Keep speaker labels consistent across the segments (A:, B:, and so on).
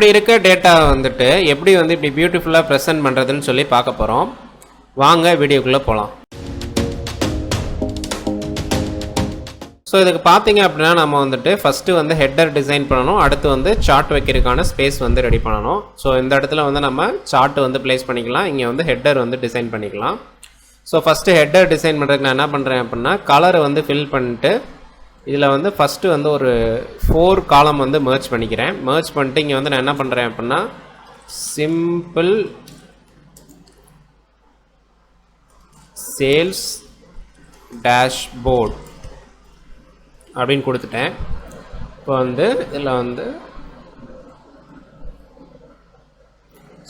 A: இப்படி இருக்க டேட்டா வந்துட்டு எப்படி வந்து இப்படி பியூட்டிஃபுல்லாக ப்ரெசென்ட் பண்ணுறதுன்னு சொல்லி பார்க்க போகிறோம் வாங்க வீடியோக்குள்ளே போகலாம் ஸோ இதுக்கு பார்த்தீங்க அப்படின்னா நம்ம வந்துட்டு ஃபஸ்ட்டு வந்து ஹெட்டர் டிசைன் பண்ணணும். அடுத்து வந்து சார்ட் வைக்கிறதுக்கான ஸ்பேஸ் வந்து ரெடி பண்ணணும். ஸோ இந்த இடத்துல வந்து நம்ம சார்ட் வந்து ப்ளேஸ் பண்ணிக்கலாம். இங்கே வந்து ஹெட்டர் வந்து டிசைன் பண்ணிக்கலாம். ஸோ ஃபஸ்ட்டு ஹெட்டர் டிசைன் பண்ணுறதுக்கு நான் என்ன பண்ணுறேன் அப்படின்னா கலரை வந்து ஃபில் பண்ணிட்டு இதில் வந்து ஃபஸ்ட்டு வந்து ஒரு ஃபோர் காலம் வந்து மேர்ச் பண்ணிக்கிறேன். மேர்ச் பண்ணிட்டு இங்கே வந்து நான் என்ன பண்ணுறேன் அப்படின்னா சிம்பிள் சேல்ஸ் டேஷ்போர்ட் அப்படின்னு கொடுத்துட்டேன். இப்போ வந்து இதில் வந்து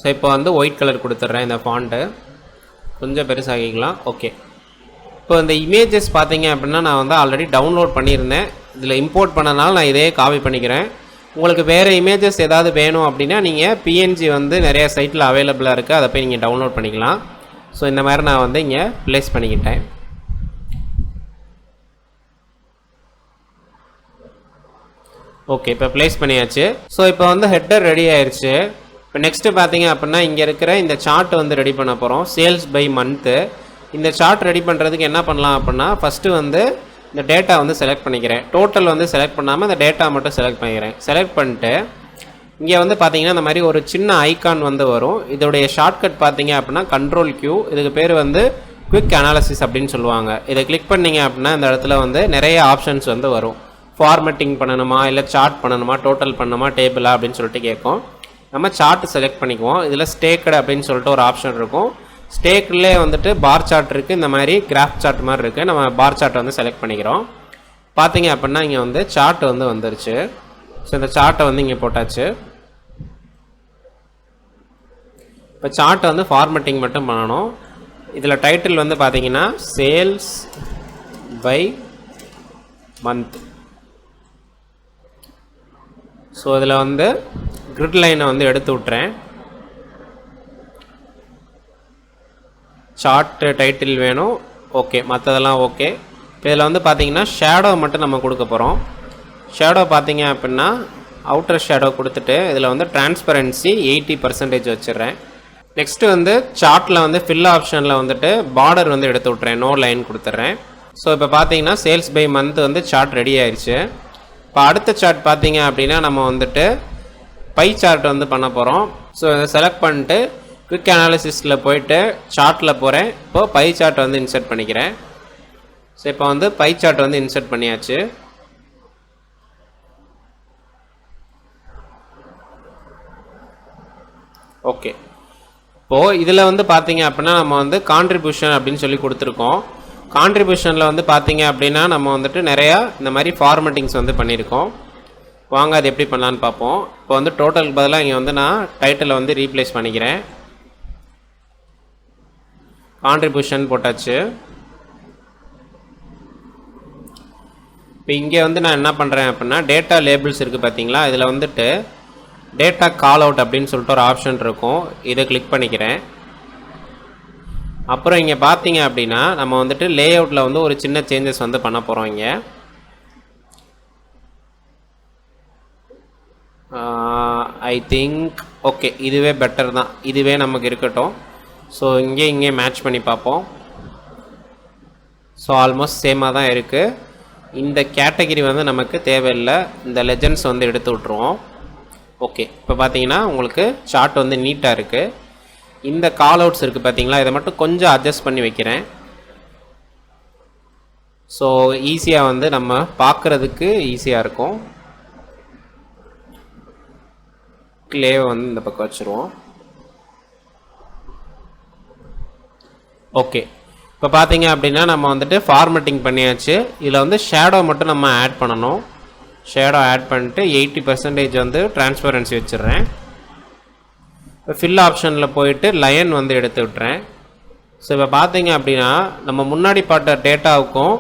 A: ஸோ இப்போ வந்து ஒயிட் கலர் கொடுத்துட்றேன் இந்த ஃபாண்ட்டு கொஞ்சம் பெருசாகிக்கலாம் ஓகே இப்போ இந்த இமேஜஸ் பார்த்தீங்க அப்படின்னா நான் வந்து ஆல்ரெடி டவுன்லோட் பண்ணியிருந்தேன். இதில் இம்போர்ட் பண்ணனால நான் இதே காப்பி பண்ணிக்கிறேன். உங்களுக்கு வேறு இமேஜஸ் ஏதாவது வேணும் அப்படின்னா நீங்கள் பிஎன்ஜி வந்து நிறைய சைட்டில் அவைலபிளாக இருக்குது அதை போய் நீங்கள் டவுன்லோட் பண்ணிக்கலாம். ஸோ இந்த மாதிரி நான் வந்து இங்கே ப்ளேஸ் பண்ணிக்கிட்டேன். ஓகே இப்போ ப்ளேஸ் பண்ணியாச்சு. ஸோ இப்போ வந்து ஹெட்டர் ரெடி ஆயிடுச்சு இப்போ நெக்ஸ்ட்டு பார்த்தீங்க அப்படின்னா இங்கே இருக்கிற இந்த சார்ட் வந்து ரெடி பண்ண போகிறோம் சேல்ஸ் பை மந்த்து இந்த சார்ட் ரெடி பண்ணுறதுக்கு என்ன பண்ணலாம் அப்படின்னா ஃபஸ்ட்டு வந்து இந்த டேட்டா வந்து செலக்ட் பண்ணிக்கிறேன். டோட்டல் வந்து செலக்ட் பண்ணாமல் இந்த டேட்டா மட்டும் செலக்ட் பண்ணிக்கிறேன். செலக்ட் பண்ணிட்டு இங்கே வந்து பார்த்தீங்கன்னா இந்த மாதிரி ஒரு சின்ன ஐக்கான் வந்து வரும். இதோடைய ஷார்ட்கட் பார்த்தீங்க அப்படின்னா கண்ட்ரோல் கியூ இதுக்கு பேர் வந்து குவிக் அனாலிசிஸ் அப்படின்னு சொல்லுவாங்க. இதை கிளிக் பண்ணீங்க அப்படின்னா இந்த இடத்துல வந்து நிறைய ஆப்ஷன்ஸ் வந்து வரும். ஃபார்மேட்டிங் பண்ணணுமா இல்லை சார்ட் பண்ணணுமா டோட்டல் பண்ணணுமா டேபிளா அப்படின்னு சொல்லிட்டு கேட்கும். நம்ம சார்ட் செலக்ட் பண்ணிக்குவோம். இதில் ஸ்டேக்கட் அப்படின்னு சொல்லிட்டு ஒரு ஆப்ஷன் இருக்கும். ஸ்டேக்கிலே வந்துட்டு பார் சார்ட் இருக்குது இந்த மாதிரி கிராஃப் சார்ட் மாதிரி இருக்குது நம்ம பார் சார்ட் வந்து செலக்ட் பண்ணிக்கிறோம். பார்த்தீங்க அப்படின்னா இங்கே வந்து சார்ட் வந்து வந்துருச்சு. ஸோ இந்த சார்ட்டை வந்து இங்கே போட்டாச்சு. இப்போ சார்ட்டை வந்து ஃபார்மேட்டிங் மட்டும் பண்ணணும். இதில் டைட்டில் வந்து பார்த்தீங்கன்னா சேல்ஸ் பை மந்த் ஸோ இதில் வந்து கிரிட் லைனை வந்து எடுத்து விட்றேன் ஷார்ட் டைட்டில் வேணும். ஓகே மற்றதெல்லாம் ஓகே இதில் வந்து பார்த்தீங்கன்னா ஷேடோ மட்டும் நம்ம கொடுக்க போகிறோம் ஷேடோ பார்த்தீங்க அப்படின்னா அவுட்டர் ஷேடோ கொடுத்துட்டு இதில் வந்து டிரான்ஸ்பரன்சி எயிட்டி பர்சன்டேஜ் வச்சிடுறேன். நெக்ஸ்ட்டு வந்து சார்ட்டில் வந்து ஃபில் ஆப்ஷனில் வந்துட்டு பார்டர் வந்து எடுத்து விட்றேன் நோ லைன் கொடுத்துட்றேன். ஸோ இப்போ பார்த்தீங்கன்னா சேல்ஸ் பை மந்த் வந்து சார்ட் ரெடி ஆயிடுச்சு இப்போ அடுத்த சார்ட் பார்த்தீங்க அப்படின்னா நம்ம வந்துட்டு பை சார்ட் வந்து பண்ண போகிறோம் ஸோ இதை செலக்ட் பண்ணிட்டு குவிக் அனாலிசிஸில் போயிட்டு சார்ட்டில் போகிறேன் இப்போ பை சார்ட் வந்து இன்சர்ட் பண்ணிக்கிறேன். ஸோ இப்போ வந்து பை சார்ட் வந்து இன்சர்ட் பண்ணியாச்சு. ஓகே இப்போது இதில் வந்து பார்த்தீங்க அப்படின்னா நம்ம வந்து கான்ட்ரிபியூஷன் அப்படின்னு சொல்லி கொடுத்துருக்கோம். கான்ட்ரிபியூஷனில் வந்து பார்த்தீங்க அப்படின்னா நம்ம வந்துட்டு நிறையா இந்த மாதிரி ஃபார்மேட்டிங்ஸ் வந்து பண்ணியிருக்கோம். வாங்க அது எப்படி பண்ணலான்னு பார்ப்போம். இப்போ வந்து டோட்டலுக்கு பதிலாக இங்கே வந்து நான் டைட்டிலை வந்து ரீப்ளேஸ் பண்ணிக்கிறேன். கான்ட்ரிபியூஷன் போட்டாச்சு. இப்போ இங்கே வந்து நான் என்ன பண்ணுறேன் அப்படின்னா டேட்டா லேபிள்ஸ் இருக்குது பார்த்தீங்களா இதில் வந்துட்டு டேட்டா கால் அவுட் அப்படின்னு சொல்லிட்டு ஒரு ஆப்ஷன் இருக்கும். இதை கிளிக் பண்ணிக்கிறேன். அப்புறம் இங்கே பார்த்தீங்க அப்படின்னா நம்ம வந்துட்டு லே அவுட்டில் வந்து ஒரு சின்ன சேஞ்சஸ் வந்து பண்ண போகிறோம் இங்கே. ஐ திங்க் ஓகே இதுவே பெட்டர் தான். இதுவே நமக்கு இருக்கட்டும். ஸோ இங்கே இங்கே மேட்ச் பண்ணி பார்ப்போம். ஸோ ஆல்மோஸ்ட் சேமாக தான் இருக்குது இந்த கேட்டகிரி வந்து நமக்கு தேவையில்லை. இந்த லெஜன்ஸ் வந்து எடுத்து விட்ருவோம் ஓகே இப்போ பார்த்தீங்கன்னா உங்களுக்கு சார்ட் வந்து நீட்டாக இருக்குது இந்த கால் அவுட்ஸ் இருக்குது பார்த்தீங்களா? இதை மட்டும் கொஞ்சம் அட்ஜஸ்ட் பண்ணி வைக்கிறேன். ஸோ ஈஸியாக வந்து நம்ம பார்க்குறதுக்கு ஈஸியாக இருக்கும். கிளேவை வந்து இந்த பக்கம் வச்சுருவோம். ஓகே இப்போ பார்த்தீங்க அப்படின்னா நம்ம வந்துட்டு ஃபார்மேட்டிங் பண்ணியாச்சு. இதில் வந்து ஷேடோ மட்டும் நம்ம ஆட் பண்ணணும். ஷேடோ ஆட் பண்ணிட்டு எயிட்டி பர்சன்டேஜ் வந்து டிரான்ஸ்பரன்சி வச்சிடுறேன். இப்போ ஃபில் ஆப்ஷனில் போயிட்டு லயன் வந்து எடுத்து விட்டுறேன். ஸோ இப்போ பார்த்தீங்க அப்படின்னா நம்ம முன்னாடி பார்த்த டேட்டாவுக்கும்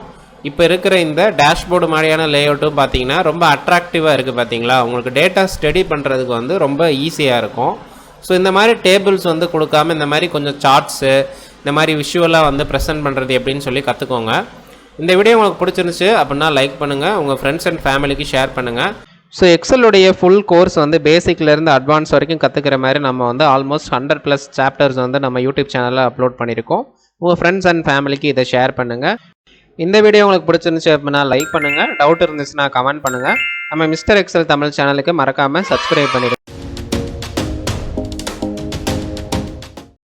A: இப்போ இருக்கிற இந்த டேஷ்போர்டு மாதிரியான லேஅவுட்டும் பார்த்தீங்கன்னா ரொம்ப அட்ராக்டிவாக இருக்குது பார்த்தீங்களா உங்களுக்கு டேட்டா ஸ்டடி பண்ணுறதுக்கு வந்து ரொம்ப ஈஸியாக இருக்கும். ஸோ இந்த மாதிரி டேபிள்ஸ் வந்து கொடுக்காம இந்த மாதிரி கொஞ்சம் சார்ட்ஸு இந்த மாதிரி விஷுவலாக வந்து ப்ரெசென்ட் பண்ணுறது எப்படின்னு சொல்லி கற்றுக்கோங்க இந்த வீடியோ உங்களுக்கு பிடிச்சிருந்துச்சு அப்படின்னா லைக் பண்ணுங்கள் உங்கள் ஃப்ரெண்ட்ஸ் அண்ட் ஃபேமிலிக்கு ஷேர் பண்ணுங்கள் ஸோ எக்ஸலுடைய ஃபுல் கோர்ஸ் வந்து பேசிக்லேருந்து அட்வான்ஸ் வரைக்கும் கற்றுக்கிற மாதிரி நம்ம வந்து ஆல்மோஸ்ட் ஹண்ட்ரட் ப்ளஸ் சாப்டர்ஸ் வந்து நம்ம யூடியூப் சேனலில் அப்லோட் பண்ணியிருக்கோம். உங்கள் ஃப்ரெண்ட்ஸ் அண்ட் ஃபேமிலிக்கு இதை ஷேர் பண்ணுங்கள் இந்த வீடியோ உங்களுக்கு பிடிச்சிருந்துச்சு அப்படின்னா லைக் பண்ணுங்கள் டவுட் இருந்துச்சுன்னா கமெண்ட் பண்ணுங்கள் நம்ம மிஸ்டர் எக்ஸல் தமிழ் சேனலுக்கு மறக்காமல் சப்ஸ்கிரைப் பண்ணிடுங்க.